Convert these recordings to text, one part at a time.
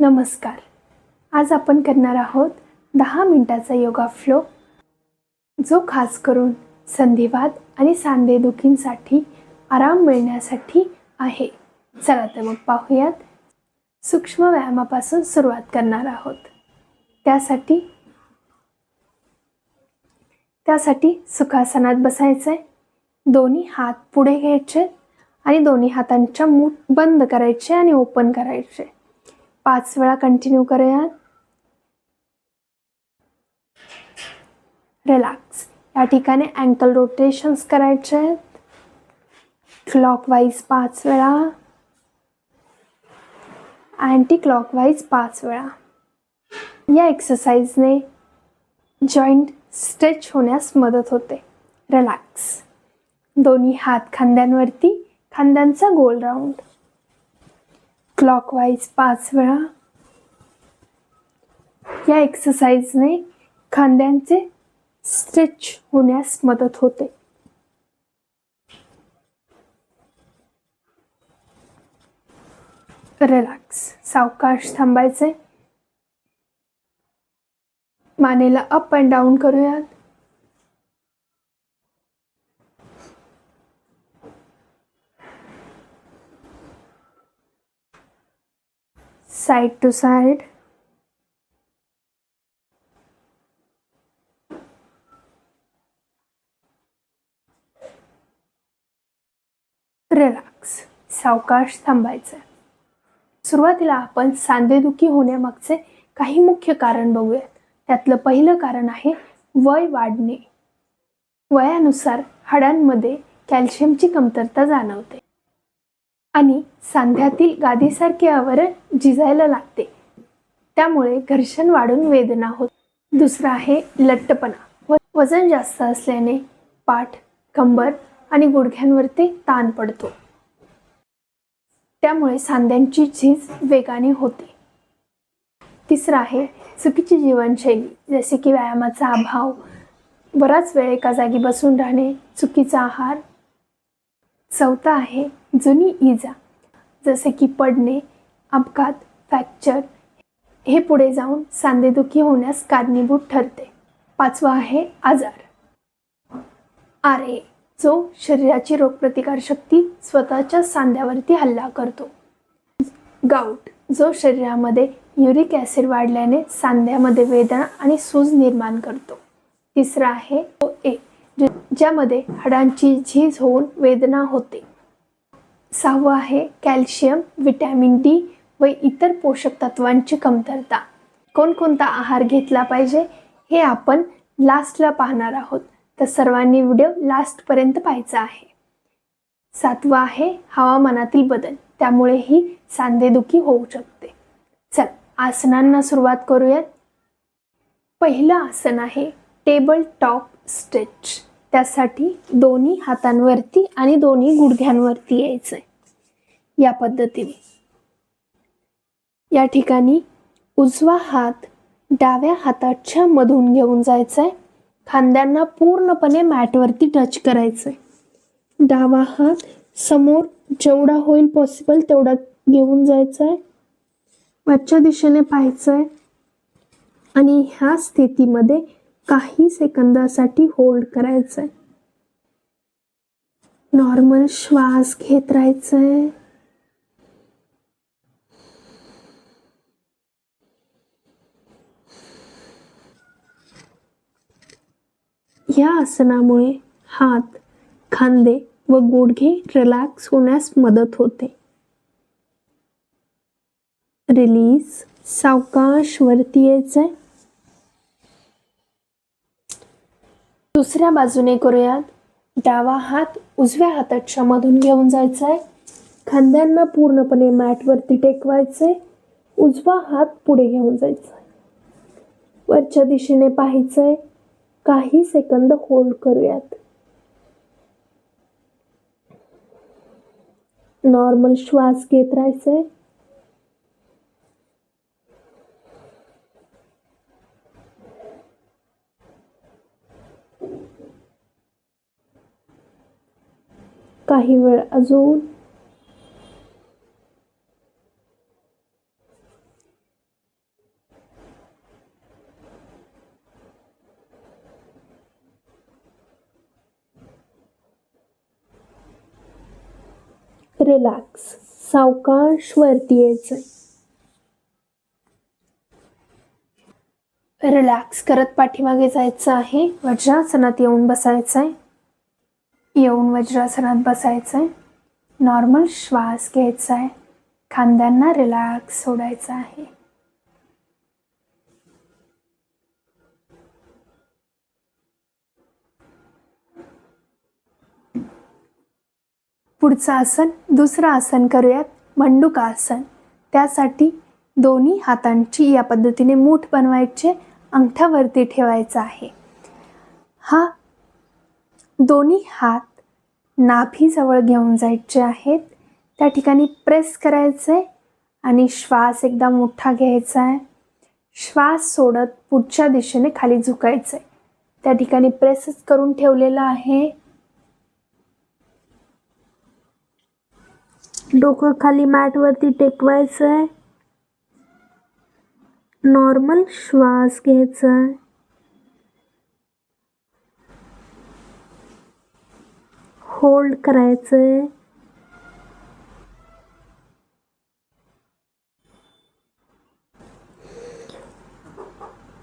नमस्कार. आज आपण करणार आहोत दहा मिनटाचा योगा फ्लो जो खास करून संधिवात आणि सांधेदुखींसाठी आराम मिळण्यासाठी आहे. चला तर मग पाहूयात. सूक्ष्म व्यायामापासून सुरुवात करणार आहोत. त्यासाठी त्यासाठी सुखासनात बसायचं आहे दोन्ही हात पुढे घ्यायचे आणि दोन्ही हातांच्या मूठ बंद करायचे आणि ओपन करायचे. पाच वेळा कंटिन्यू करूयात. रिलॅक्स या ठिकाणी अँकल रोटेशन्स करायचे आहेत. क्लॉकवाईज पाच वेळा. अँटी क्लॉकवाईज पाच वेळा. या एक्सरसाइजने जॉईंट स्ट्रेच होण्यास मदत होते. रिलॅक्स दोन्ही हात खांद्यांवरती. खांद्यांचा गोल राऊंड क्लॉकवाईज पाच वेळा. या एक्सरसाइजने खांद्यांचे स्ट्रेच होण्यास मदत होते. रिलॅक्स सावकाश थांबायचे मानेला अप अँड डाऊन करूयात. साईड टू साईड रिलॅक्स सावकाश थांबायचं सुरुवातीला आपण सांधेदुखी होण्यामागचे काही मुख्य कारण बघूयात. त्यातलं पहिलं कारण आहे वय वाढणे. वयानुसार हाडांमध्ये कॅल्शियमची कमतरता जाणवते. आणि सांध्यातील गादीसारखे आवरण झिजायला लागते. त्यामुळे घर्षण वाढून वेदना होत. दुसरं आहे लट्टपणा व वजन जास्त असल्याने पाठ कंबर आणि गुडघ्यांवरती ताण पडतो. त्यामुळे सांध्यांची झीज वेगाने होते. तिसरं आहे चुकीची जीवनशैली. जसे की व्यायामाचा अभाव बराच वेळ एका जागी बसून राहणे चुकीचा आहार चौथा आहे जुनी इजा. जसे की पडणे अपघात फ्रॅक्चर हे पुढे जाऊन सांधेदुखी होण्यास कारणीभूत ठरते. पाचवा आहे आजार. आरे जो शरीराची रोगप्रतिकारशक्ती स्वतःच्या सांध्यावरती हल्ला करतो. गाऊट जो शरीरामध्ये युरिक ॲसिड वाढल्याने सांध्यामध्ये वेदना आणि सूज निर्माण करतो. तिसरा आहे ओ ए. ज्यामध्ये हाडांची झीज होऊन वेदना होते. सहावं आहे कॅल्शियम विटॅमिन डी व इतर पोषक तत्वांची कमतरता. कोणकोणता आहार घेतला पाहिजे हे आपण लास्टला पाहणार आहोत. तर सर्वांनी व्हिडिओ लास्टपर्यंत पाहायचा आहे. सातवा आहे हवामानातील बदल. त्यामुळेही सांधेदुखी होऊ शकते. चल आसनांना सुरुवात करूयात. पहिलं आसन आहे टेबल टॉप स्ट्रेच त्यासाठी दोन्ही हातांवरती आणि दोन्ही गुडघ्यांवरती यायचं आहे या पद्धतीने. या ठिकाणी उजवा हात डाव्या हाताच्या मधून घेऊन जायचा आहे खांद्यांना पूर्णपणे मॅटवरती टच करायचं आहे डावा हात समोर जेवढा होईल पॉसिबल तेवढा घेऊन जायचा आहे वरच्या दिशेने पाहायचं आहे आणि ह्या स्थितीमध्ये काही सेकंदासाठी होल्ड करायचं आहे नॉर्मल श्वास घेत राहायचंय. या आसनामुळे हात खांदे व गुडघे रिलॅक्स होण्यास मदत होते. रिलीज सावकाश वरती यायचंय. दुसऱ्या बाजूने करूयात. डावा हात उजव्या हाताच्या मधून घेऊन जायचा आहे खांद्यांना पूर्णपणे मॅटवरती टेकवायचे उजवा हात पुढे घेऊन जायचा आहे वरच्या दिशेने पाहायचंय. काही सेकंद होल्ड करूयात. नॉर्मल श्वास घेत राहायचंय. काही वेळ अजून. रिलॅक्स सावकाश वरती यायचंय. रिलॅक्स करत पाठीमागे जायचं आहे. वज्रासनात येऊन बसायचं आहे येऊन वज्रासनात बसायचं आहे नॉर्मल श्वास घ्यायचा आहे खांद्यांना रिलॅक्स सोडायचा आहे. पुढचं आसन दुसरं आसन करूयात. मंडूका आसन. त्यासाठी दोन्ही हातांची या पद्धतीने मूठ बनवायचे अंगठावरती ठेवायचा आहे. हा दोन्ही हात नाभीजवळ घेऊन जायचे आहेत. त्या ठिकाणी प्रेस करायचं आहे आणि श्वास एकदा मोठा घ्यायचा आहे श्वास सोडत पुढच्या दिशेने खाली झुकायचं आहे त्या ठिकाणी प्रेसच करून ठेवलेलं आहे. डोकं खाली मॅटवरती टेकवायचं आहे नॉर्मल श्वास घ्यायचा आहे होल्ड करायचं आहे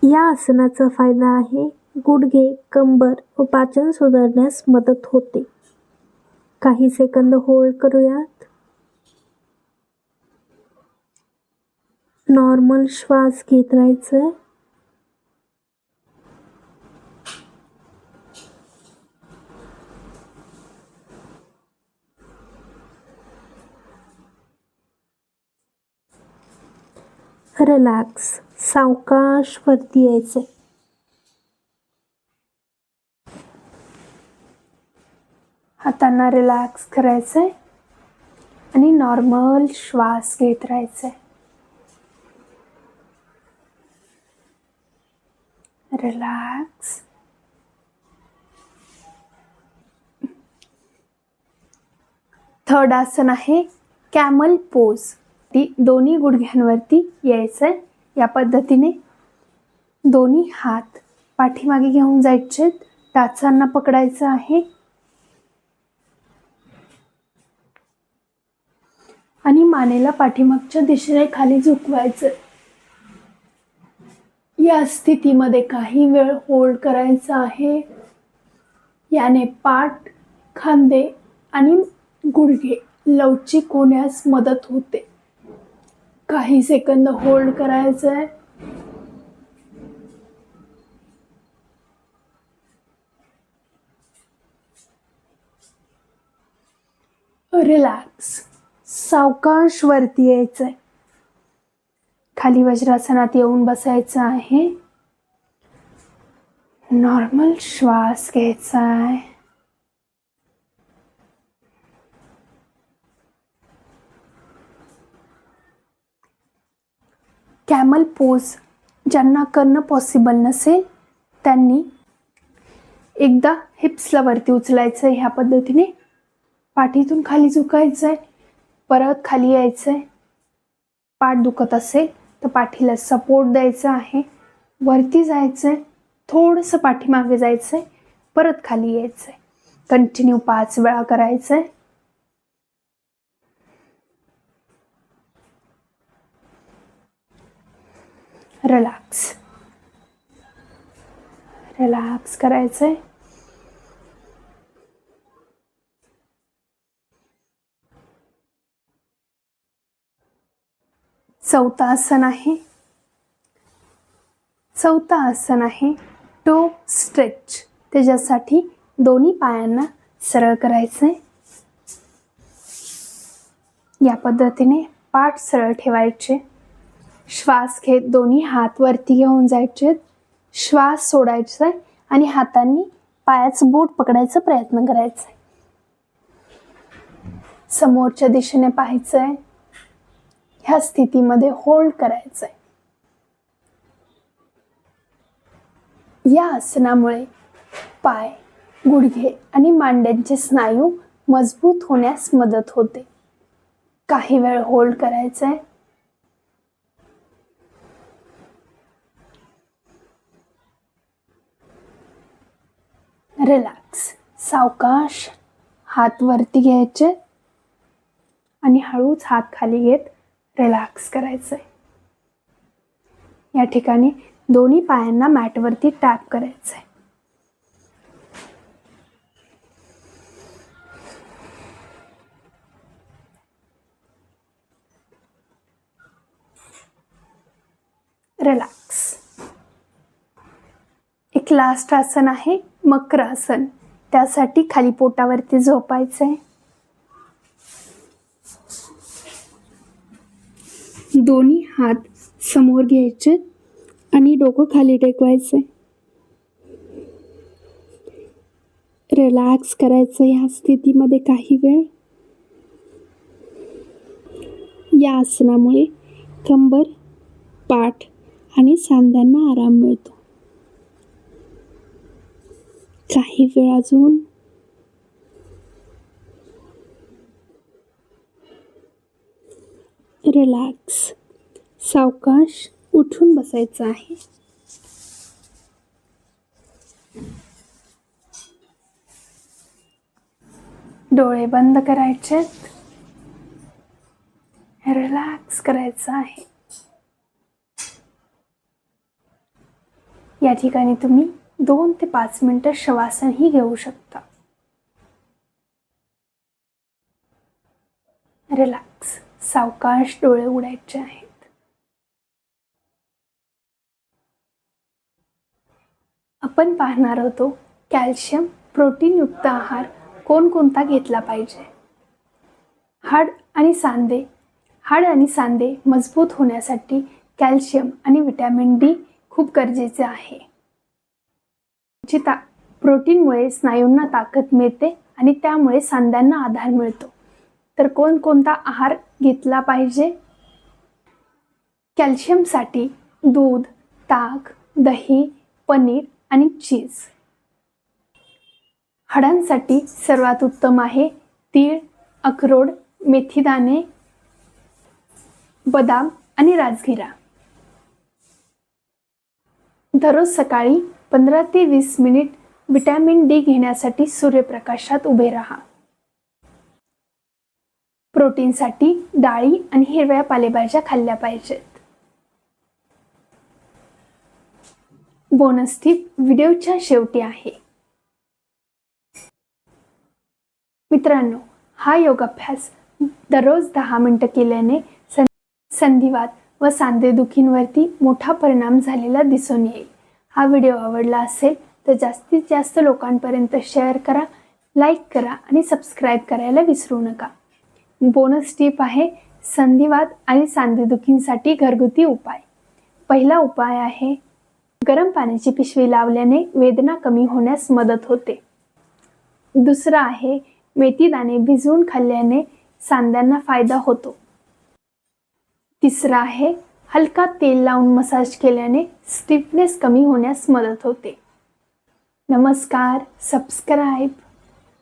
या आसनाचा फायदा आहे. गुडघे कंबर व पाचन सुधारण्यास मदत होते. काही सेकंद होल्ड करूयात. नॉर्मल श्वास घेत राहायचं रिलॅक्स सावकाश वरती यायचं हातांना रिलॅक्स करायचंय आणि नॉर्मल श्वास घेत राहायचंय. रिलॅक्स थर्ड आसन आहे कॅमल पोज ती दोन्ही गुडघ्यांवरती यायचंय. या पद्धतीने दोन्ही हात पाठीमागे घेऊन जायचे टाचांना पकडायचं आहे. आणि मानेला पाठीमागच्या दिशेने खाली झुकवायचं या स्थितीमध्ये काही वेळ होल्ड करायचा आहे. याने पाठ खांदे आणि गुडघे लवचिक होण्यास मदत होते. काही सेकंद होल्ड करायचं आहे रिलॅक्स. सावकाश वरती यायचंय. खाली वज्रासनात येऊन बसायचं आहे. नॉर्मल श्वास घ्यायचा आहे. कॅमल पोज ज्यांना करणं पॉसिबल नसेल त्यांनी एकदा हिप्सला वरती उचलायचं आहे ह्या पद्धतीने. पाठीतून खाली झुकायचं आहे परत खाली यायचं आहे पाठ दुखत असेल तर पाठीला सपोर्ट द्यायचा आहे. वरती जायचं आहे थोडंसं पाठीमागे जायचं आहे परत खाली यायचं आहे कंटिन्यू पाच वेळा करायचं आहे रिलॅक्स रिलॅक्स करायचं आहे चौथा आसन आहे. चौथा आसन आहे. Toe stretch. त्याच्यासाठी दोन्ही पायांना सरळ करायचं आहे या पद्धतीने पाठ सरळ ठेवायचे. श्वास घेत दोन्ही हात वरती घेऊन जायचे. श्वास सोडायचा आहे आणि हातांनी पायाचं बोट पकडायचा प्रयत्न करायचा. आहे समोरच्या दिशेने पाहायचं. आहे ह्या स्थितीमध्ये होल्ड करायचं. आहे या आसनामुळे पाय गुडघे आणि मांड्यांचे स्नायू मजबूत होण्यास मदत होते. काही वेळ होल्ड करायचं. आहे रिलॅक्स सावकाश हात वरती घ्यायचे आणि हळूच हात खाली घेत रिलॅक्स करायचं. आहे या ठिकाणी दोन्ही पायांना मॅटवरती टॅप करायचं. आहे रिलॅक्स एक लास्ट आसन आहे. मकर आसन त्यासाठी खाली पोटावरती झोपायचं आहे दोन्ही हात समोर घ्यायचे आणि डोकं खाली टेकवायचं रिलॅक्स करायचं ह्या स्थितीमध्ये काही वेळ. या आसनामुळे कंबर पाठ आणि सांध्यांना आराम मिळतो. काही वेळ अजून रिलॅक्स सावकाश उठून बसायचं आहे डोळे बंद करायचे रिलॅक्स करायचं आहे या ठिकाणी तुम्ही दोन ते पाच मिनिटं शवासनही घेऊ शकता. रिलॅक्स. सावकाश डोळे उडायचे आहेत. आपण पाहणार होतो कॅल्शियम प्रोटीनयुक्त आहार कोणकोणता घेतला पाहिजे? हाड आणि सांधे. हाड आणि सांधे मजबूत होण्यासाठी कॅल्शियम आणि विटॅमिन डी खूप गरजेचे आहे. जी ता प्रोटीनमुळे स्नायूंना ताकद मिळते आणि त्यामुळे सांध्यांना आधार मिळतो. तर कोणकोणता आहार घेतला पाहिजे? कॅल्शियमसाठी दूध ताक दही पनीर आणि चीज. हाडांसाठी सर्वात उत्तम आहे तीळ अक्रोड मेथीदाणे बदाम आणि राजगिरा. दररोज सकाळी पंधरा ते वीस मिनिट विटॅमिन डी घेण्यासाठी सूर्यप्रकाशात उभे राहा. प्रोटीनसाठी डाळी आणि हिरव्या पालेभाज्या खाल्ल्या पाहिजेत. बोनस टीप व्हिडिओच्या शेवटी आहे. मित्रांनो हा योगाभ्यास दररोज दहा मिनिटं केल्याने संधिवात व सांधेदुखींवरती मोठा परिणाम झालेला दिसून येईल. हा व्हिडिओ आवडला असेल तर जास्तीत जास्त लोकांपर्यंत शेअर करा लाईक करा आणि सबस्क्राईब करायला विसरू नका. बोनस टीप आहे संधिवात आणि सांधेदुखींसाठी घरगुती उपाय. पहिला उपाय आहे गरम पाण्याची पिशवी लावल्याने वेदना कमी होण्यास मदत होते. दुसरा आहे मेथीदाणे भिजवून खाल्ल्याने सांध्यांना फायदा होतो. तिसरा आहे हलका तेल लावून मसाज केल्याने स्टिफनेस कमी होण्यास मदत होते. नमस्कार सबस्क्राईब